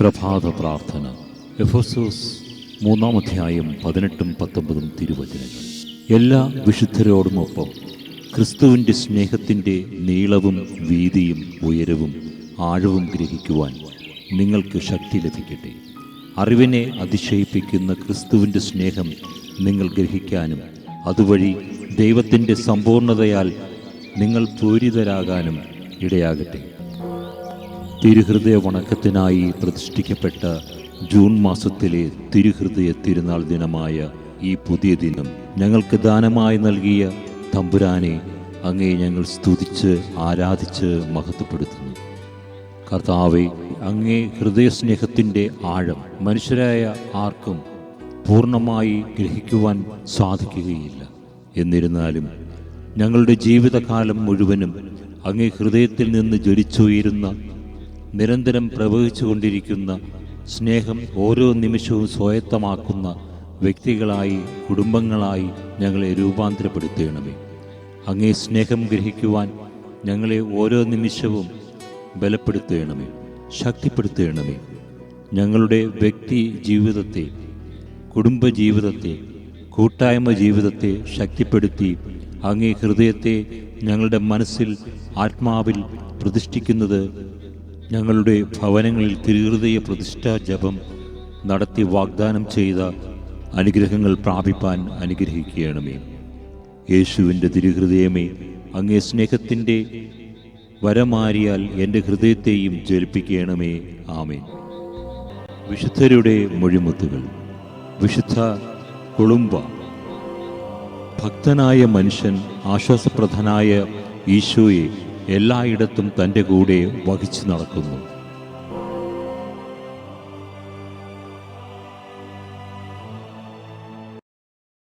പ്രഭാത പ്രാർത്ഥന എഫോസോസ് മൂന്നാം അധ്യായം പതിനെട്ടും പത്തൊമ്പതും തിരുവചനങ്ങൾ. എല്ലാ വിശുദ്ധരോടുമൊപ്പം ക്രിസ്തുവിന്റെ സ്നേഹത്തിന്റെ നീളവും വീതിയും ഉയരവും ആഴവും ഗ്രഹിക്കുവാൻ നിങ്ങൾക്ക് ശക്തി ലഭിക്കട്ടെ. അറിവിനെ അതിശയിപ്പിക്കുന്ന ക്രിസ്തുവിന്റെ സ്നേഹം നിങ്ങൾ ഗ്രഹിക്കാനും അതുവഴി ദൈവത്തിന്റെ സമ്പൂർണതയാൽ നിങ്ങൾ പൂരിതരാകാനും ഇടയാകട്ടെ. തിരുഹൃദയ വണക്കത്തിനായി പ്രതിഷ്ഠിക്കപ്പെട്ട ജൂൺ മാസത്തിലെ തിരുഹൃദയ തിരുനാൾ ദിനമായ ഈ പുതിയ ദിനം ഞങ്ങൾക്ക് ദാനമായി നൽകിയ തമ്പുരാനെ അങ്ങേ ഞങ്ങൾ സ്തുതിച്ച് ആരാധിച്ച് മഹത്വപ്പെടുത്തുന്നു. കർത്താവെ അങ്ങേ ഹൃദയസ്നേഹത്തിന്റെ ആഴം മനുഷ്യരായ ആർക്കും പൂർണമായി ഗ്രഹിക്കുവാൻ സാധിക്കുകയില്ല. എന്നിരുന്നാലും ഞങ്ങളുടെ ജീവിതകാലം മുഴുവനും അങ്ങേ ഹൃദയത്തിൽ നിന്ന് ജ്വലിച്ചുയരുന്ന നിരന്തരം പ്രവഹിച്ചുകൊണ്ടിരിക്കുന്ന സ്നേഹം ഓരോ നിമിഷവും സ്വായത്തമാക്കുന്ന വ്യക്തികളായി കുടുംബങ്ങളായി ഞങ്ങളെ രൂപാന്തരപ്പെടുത്തണമേ. അങ്ങേ സ്നേഹം ഗ്രഹിക്കുവാൻ ഞങ്ങളെ ഓരോ നിമിഷവും ബലപ്പെടുത്തണമേ ശക്തിപ്പെടുത്തണമേ. ഞങ്ങളുടെ വ്യക്തി ജീവിതത്തെ കുടുംബ ജീവിതത്തെ കൂട്ടായ്മ ജീവിതത്തെ ശക്തിപ്പെടുത്തി അങ്ങേ ഹൃദയത്തെ ഞങ്ങളുടെ മനസ്സിൽ ആത്മാവിൽ പ്രതിഷ്ഠിക്കുന്നത് ഞങ്ങളുടെ ഭവനങ്ങളിൽ തിരുഹൃദയ പ്രതിഷ്ഠാ ജപം നടത്തി വാഗ്ദാനം ചെയ്ത അനുഗ്രഹങ്ങൾ പ്രാപിപ്പാൻ അനുഗ്രഹിക്കണമേ. യേശുവിന്റെ തിരുഹൃദയമേ അങ്ങേ സ്നേഹത്തിന്റെ വരമാരിയാൽ എന്റെ ഹൃദയത്തെയും ജ്വലിപ്പിക്കണമേ. ആമേൻ. വിശുദ്ധരുടെ മൊഴിമുത്തുകൾ. വിശുദ്ധ കുളുമ്പ ഭക്തനായ മനുഷ്യൻ ആശ്വാസപ്രദനായ ഈശോയെ എല്ലായിടത്തും തന്റെ കൂടെ വഹിച്ചു നടക്കുന്നു.